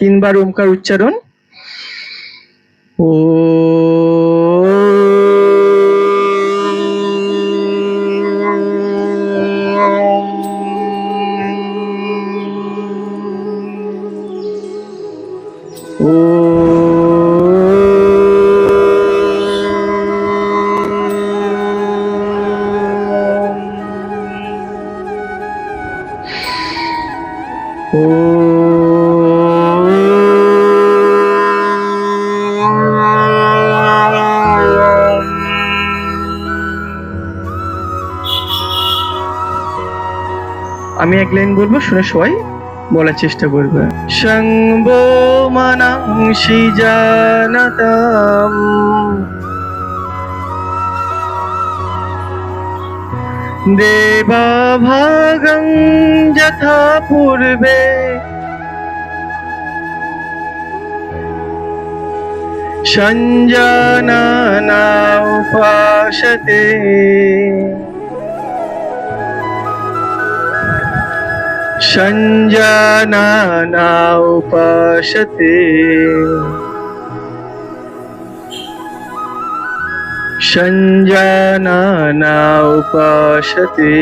তিনবার ওমকার উচ্চারণ। ও আমি এক লাইন বলব, শুনে সবাই বলার চেষ্টা করবে। মানাংশি জানাতাম দেবা ভাগং যথা পূর্বে। সঞ্জানা উপাসতে। উপাসতে সঞ্জানা উপাসতে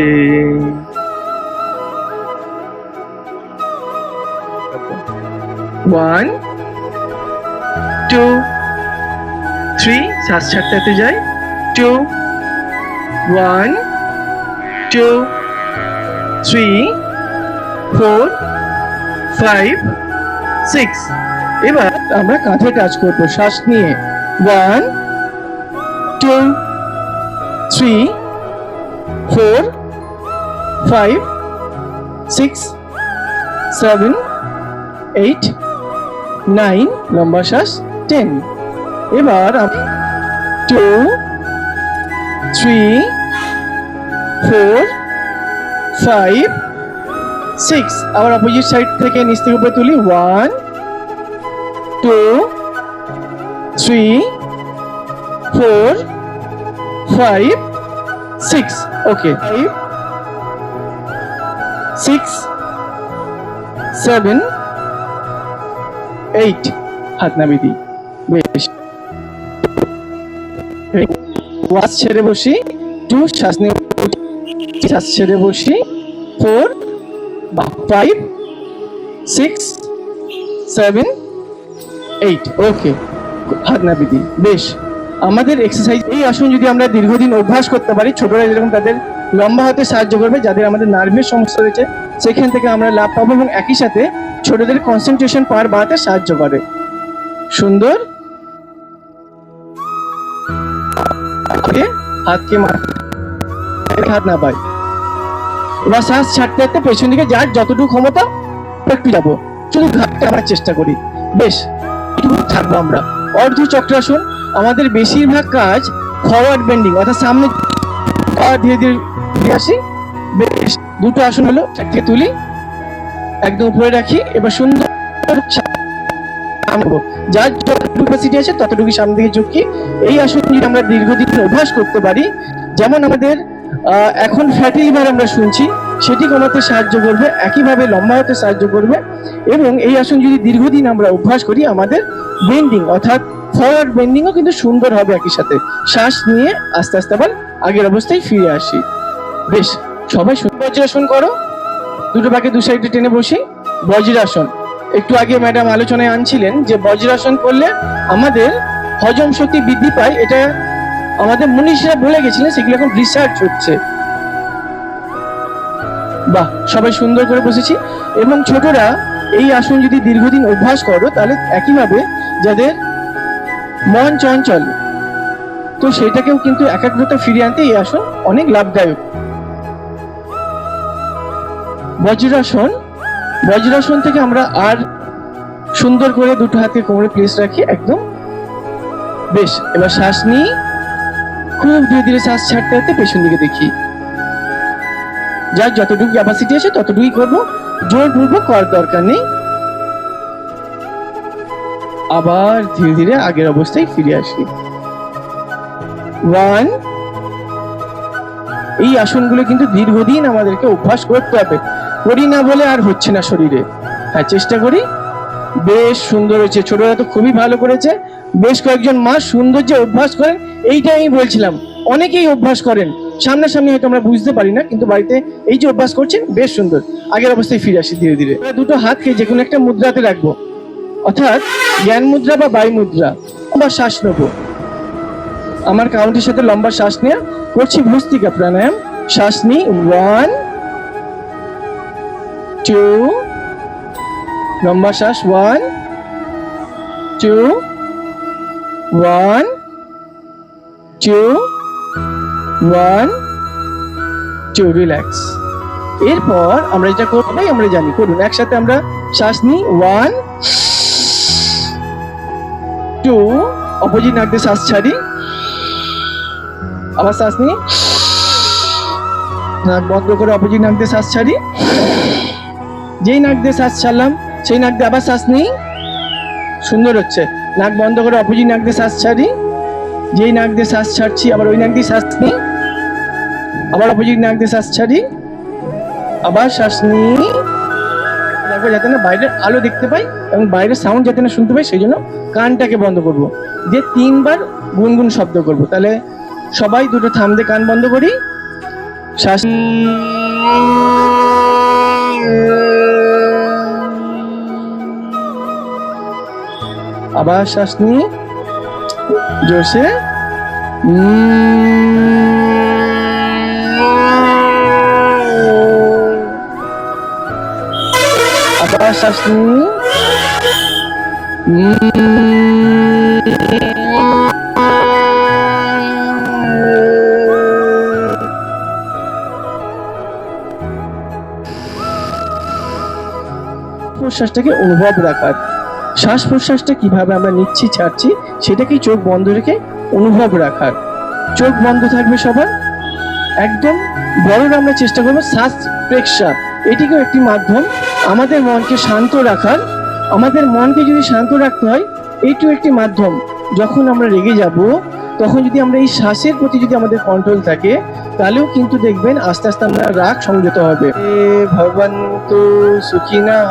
ওয়ান টু থ্রি শ্বাস ছাড়তে যাই। Two one two three four, five, six. এবার আমরা কাঁধে কাজ করব। শ্বাস নিয়ে। One, two, three, four, five, six, seven, eight, nine. লম্বা শ্বাস, টেন। এবার two, three, four, five six আবার অপোজিট সাইড থেকে নিচ থেকে উপরে তুলি। One two three four five six okay five six seven eight হাত নামিয়ে দিই। বেশ। ওয়াশ ছেড়ে বসি। টু শ্বাস নিয়ে শ্বাস ছেড়ে বসি। Four five six seven eight okay হাত দিই বেশ। আমাদের এক্সারসাইজ এই আসন যদি আমরা দীর্ঘদিন অভ্যাস করতে পারি, ছোটরা যেরকম তাদের লম্বা হতে সাহায্য করবে, যাদের আমাদের নার্ভের সমস্যা রয়েছে, সেখান থেকে আমরা লাভ পাবো এবং একই সাথে ছোটদের কনসেন্ট্রেশন পাওয়ার বাড়াতে সাহায্য করে। সুন্দর? হাতকে মাথা হাত না পাই এবার শ্বাস ছাড়তে ছাড়তে পেছন দিকে যার যতটুকু ক্ষমতা একটু যাব শুধু ঘাটতে আমরা চেষ্টা করি। বেশ একটু থাকব আমরা। অর্ধ চক্রাসন, আমাদের বেশিরভাগ কাজ ফরওয়ার্ড বেন্ডিং অর্থাৎ সামনে ধীরে ধীরে আসি। বেশ, দুটো আসন হলো, একদিকে তুলি, একদম উপরে রাখি, এবার সুন্দর যার যতটুকু ক্যাপাসিটি আছে ততটুকু সামনে দিকে ঝুঁকি। এই আসন যদি আমরা দীর্ঘদিন অভ্যাস করতে পারি। যেমন আমাদের এখন ফ্যাটি লিভার আমরা শুনছি, সেটি কমাতে সাহায্য করবে, একইভাবে লম্বা হতে সাহায্য করবে এবং এই আসন যদি দীর্ঘদিন আমরা অভ্যাস করি, আমাদের বেন্ডিং অর্থাৎ ফরওয়ার্ড বেন্ডিংও কিন্তু সুন্দর হবে একই সাথে। শ্বাস নিয়ে আস্তে আস্তে আবার আগের অবস্থায় ফিরে আসি। বেশ, সবাই বজ্রাসন করো। দুটো পাকে দু সাইডে টেনে বসি। বজ্রাসন একটু আগে ম্যাডাম আলোচনায় আনছিলেন যে বজ্রাসন করলে আমাদের হজম শক্তি বৃদ্ধি পায়। এটা আমাদের মনীষীরা বলে গেছিলেন, সেগুলো এখন রিসার্চ হচ্ছে। বাহ, সবাই সুন্দর করে বসেছি। এবং ছোটরা, এই আসন যদি দীর্ঘদিন অভ্যাস করো, তাহলে একইভাবে যাদের মন চঞ্চল, তো সেটাকেও কিন্তু একাগ্রতা ফিরিয়ে আনতে এই আসন অনেক লাভদায়ক। বজ্রাসন বজ্রাসন থেকে আমরা আর সুন্দর করে দুটো হাতে কোমরে প্লেস রাখি, একদম। বেশ, এবার শ্বাস নিই। খুব ধীরে ধীরে শ্বাস ছাড়তে ছাড়তে পেছন দিকে দেখি। যার যতটুকু ক্যাপাসিটি আছে ততটুকুই করব। জোর পূর্বক করার দরকার নেই। আবার ধীরে ধীরে আগের অবস্থায় ফিরে আসি। ওয়ান এই আসনগুলো কিন্তু দীর্ঘদিন আমাদেরকে অভ্যাস করতে হবে। করি না বলে আর হচ্ছে না শরীরে। হ্যাঁ চেষ্টা করি। বেশ সুন্দর হয়েছে, ছোটরা তো খুবই ভালো করেছে। বেশ কয়েকজন মা সুন্দর যে অভ্যাস করেন এইটা আমি বলছিলাম। অনেকেই অভ্যাস করেন। সামনাসামনি হয়তো আমরা বুঝতে পারি না, কিন্তু বাড়িতে এই যে অভ্যাস করছেন, বেশ সুন্দর। আগের অবস্থায় ফিরে আসি ধীরে ধীরে। দুটো হাতকে যে কোনো একটা মুদ্রাতে রাখব। অর্থাৎ জ্ঞান মুদ্রা বা বায়ু মুদ্রা। বা শ্বাস নেব। আমার কাউন্টের সাথে লম্বা শ্বাস নেওয়া করছি ভস্তিকা প্রাণায়াম। শ্বাস নি ওয়ান, টু, লম্বা শ্বাস। One, two one two one two relax এরপর আমরা যেটা করব আমরা জানি। করুন, একসাথে আমরা শ্বাস নিই। ওয়ান টু অপোজিট নাক দিয়ে শ্বাস ছাড়ি। আবার শ্বাস নিই। নাক বন্ধ করে অপোজিট নাক দিয়ে শ্বাস ছাড়ি। যেই নাক দিয়ে শ্বাস ছাড়লাম, সেই নাক দিয়ে আবার শ্বাস নিই। সুন্দর হচ্ছে। নাক বন্ধ করে অপোজিট নাক দিয়ে শ্বাস ছাড়ি। যেই নাক দিয়ে শ্বাস ছাড়ছি, আবার ওই নাক দিয়ে শ্বাস নিই। আবার অপোজিট নাক দিয়ে শ্বাস ছাড়ি। আবার শ্বাস নিই। দেখো যাতে না বাইরের আলো দেখতে পাই এবং বাইরের সাউন্ড যাতে না শুনতে পাই, সেই জন্য কানটাকে বন্ধ করব। দিয়ে তিনবার গুনগুন শব্দ করব। তাহলে সবাই দুটো থাম দিয়ে কান বন্ধ করি। শ্বাস আবার শ্বাস নিয়ে জোরসে আবার শ্বাস নিয়ে প্রশ্বাসটাকে অনুভব রাখার শ্বাস প্রশ্বাসটা কীভাবে আমরা নিচ্ছি, ছাড়ছি, সেটাকেই চোখ বন্ধ রেখে অনুভব রাখার। চোখ বন্ধ থাকবে সবার। একদম বড়রা আমরা চেষ্টা করব শ্বাস প্রেক্ষা এটিকেও একটি মাধ্যম। আমাদের মনকে শান্ত রাখার। আমাদের মনকে যদি শান্ত রাখতে হয় এইটিও একটি মাধ্যম। যখন আমরা রেগে যাব, তখন যদি আমরা এই শ্বাসের প্রতি যদি আমাদের কন্ট্রোল থাকে, তাহলেও কিন্তু দেখবেন আস্তে আস্তে আমরা রাগ সংযত হবে। ভবন্তু সুখিনাহ